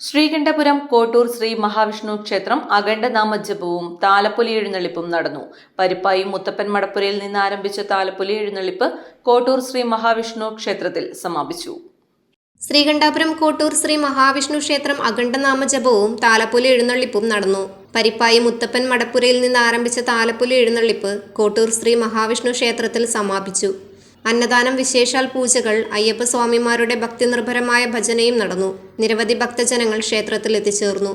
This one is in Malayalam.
ശ്രീകണ്ഠപുരം കോട്ടൂർ ശ്രീ മഹാവിഷ്ണു ക്ഷേത്രം അഖണ്ഡനാമ ജപവും താലപ്പൊലി എഴുന്നള്ളിപ്പും നടന്നു. പരിപ്പായി മുത്തപ്പൻ മടപ്പുരയിൽ നിന്ന് ആരംഭിച്ച താലപ്പൊലി എഴുന്നള്ളിപ്പ് കോട്ടൂർ ശ്രീ മഹാവിഷ്ണു ക്ഷേത്രത്തിൽ സമാപിച്ചു. ശ്രീകണ്ഠാപുരം കോട്ടൂർ ശ്രീ മഹാവിഷ്ണു ക്ഷേത്രം അഖണ്ഡനാമജപവും താലപ്പൊലി എഴുന്നള്ളിപ്പും നടന്നു. പരിപ്പായി മുത്തപ്പൻ മടപ്പുരയിൽ നിന്ന് ആരംഭിച്ച താലപ്പൊലി എഴുന്നള്ളിപ്പ് കോട്ടൂർ ശ്രീ മഹാവിഷ്ണു ക്ഷേത്രത്തിൽ സമാപിച്ചു. അന്നദാനം വിശേഷാൽ പൂജകൾ അയ്യപ്പസ്വാമിമാരുടെ ഭക്തിനിർഭരമായ ഭജനയും നടന്നു. നിരവധി ഭക്തജനങ്ങൾ ക്ഷേത്രത്തിൽ എത്തിച്ചേർന്നു